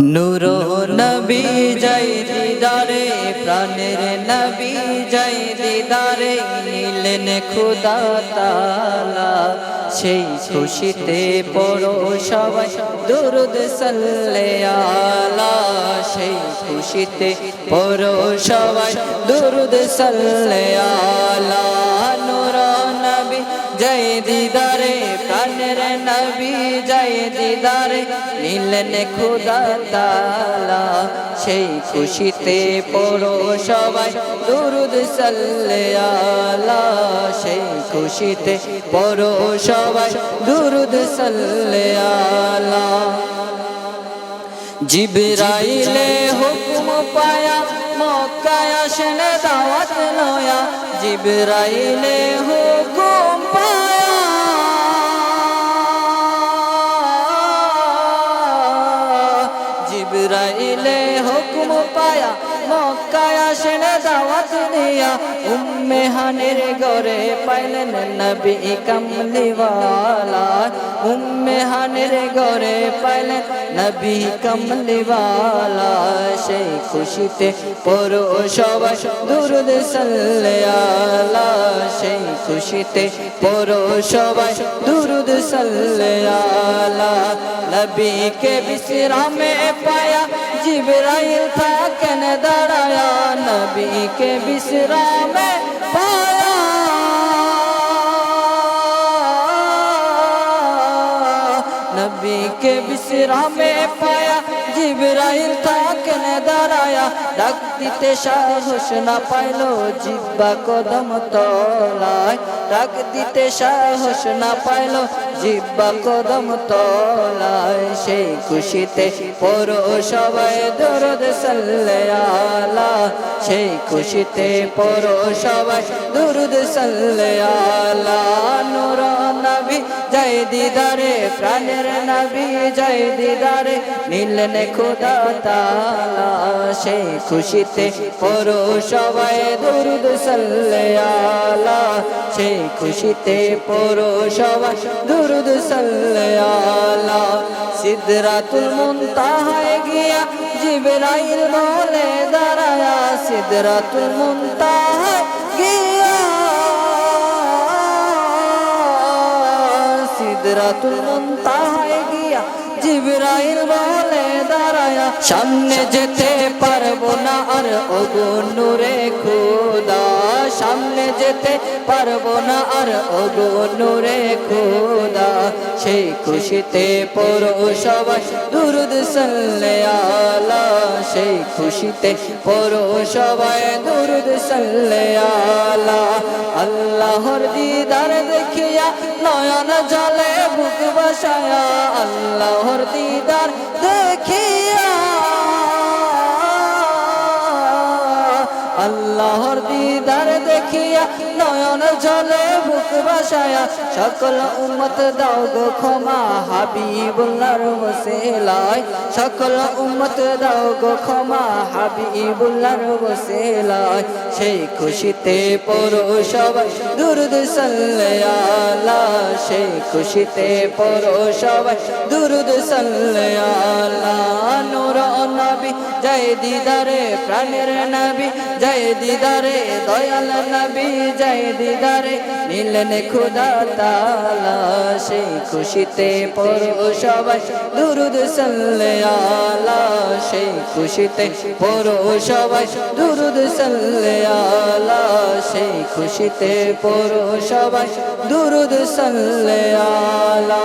নূর নবী জয় দিদারে, প্রাণের নবী জয় দিদারে, নিলেন খুদা তালা। সেই খুশিতে পড়ো সবাই, দুরুদ সাল্লে আলা। সেই খুশিতে পড়ো সবাই, দুরুদ সাল্লে আলা। জয় দিদারে প্রাণের নবী জয় দিদারে নিলেন খুদা তালা, সেই খুশিতে পড়ো সবাই, দুরুদ সাল্লে আলা, সেই খুশিতে পড়ো সবাই, দুরুদ সাল্লে আলা। জিবরাইলে হুকুম পায়া, মক্কায় আসেন দাওয়াত নয়া জিবরাইলে হুকুম দাওয়াত দিয়া উম্মে হানের ঘরে পাইলেন নবী কমলিওয়ালা। উম্মে হানের ঘরে পাইলেন নবী কমলিওয়ালা। সেই খুশিতে পড়ো সবাই, দুরুদ সাল্লে আলা সেই খুশিতে পড়ো সবাই, দুরুদ সাল্লে আলা নবীকে বিশ্রামে পায়া জিবরাইল থাকেন দাঁড়ায়া নবীকে বিশ্রামে পায়া নবীকে বিশ্রামে পায়া জিবরাইল থাকেন দাঁড়ায়া, ডাক দিতে সাহস না পাইল, জিব্বা কদম তলায়। ডাক দিতে সাহস না পাইল, জিব্বা কদম তলায়। সেই খুশিতে পড়ো সবাই দরদ সাল্লে সেই খুশিতে পড়ো সবাই দুরুদ সাল্লে আলা। নূর নবী, জয় দিদারে, প্রাণের নবী, জয় দিদারে নিলেন খোদা তালা সেই খুশিতে পড়ো সবাই, দুরুদ সাল্লে আলা সেই খুশিতে পড়ো সবাই, দুরুদ সাল্লে আলা। সিদরাতুল মুনতাহায় গিয়া জিবরাইল বলে, দাঁড়ায়া সিদরাতুল মুনতাহায় গিয়া। সিদরাতুল মুনতাহায় জিবরাইল বলে, দাঁড়ায়া, সামনে যেতে পারব না। আর ওগো নূরে খোদা, সামনে যেতে পারব না। আর ওগো নূরে খোদা, সেই খুশিতে পড়ো সবাই। দুরুদ সাল্লে আলা, সেই খুশিতে পড়ো সবাই। দুরুদ সাল্লে আলা, আল্লাহর দিদার দেখিয়া নয়ন জলে বুক বসায়া আল্লাহর দিদার দেখিয়া আল্লাহর দিদার দেখিয়া নয়ন জলে বুক বাসায়া, সকল উম্মত দাও গো ক্ষমা। হাবিবুল্লাহর ওসিলায়, সকল উম্মত দাও গো ক্ষমা। হাবিবুল্লাহর ওসিলায়, সেই খুশিতে পড়ো সবাই। দুরুদ সাল্লে আলা, সেই খুশিতে পড়ো সবাই। দুরুদ সাল্লে আলা, নূর নবী, জয় দিদারে, প্রাণের নবী জয় দিদারে, দয়াল নবী, জয় দিদারে। নিলেন খুদা তালা সেই খুশিতে পড়ো সবাই। দুরুদ সাল্লে আলা, সেই খুশিতে পড়ো সবাই। দুরুদ সাল্লে আলা, সেই খুশিতে পড়ো সবাই। দুরুদ সাল্লে আলা।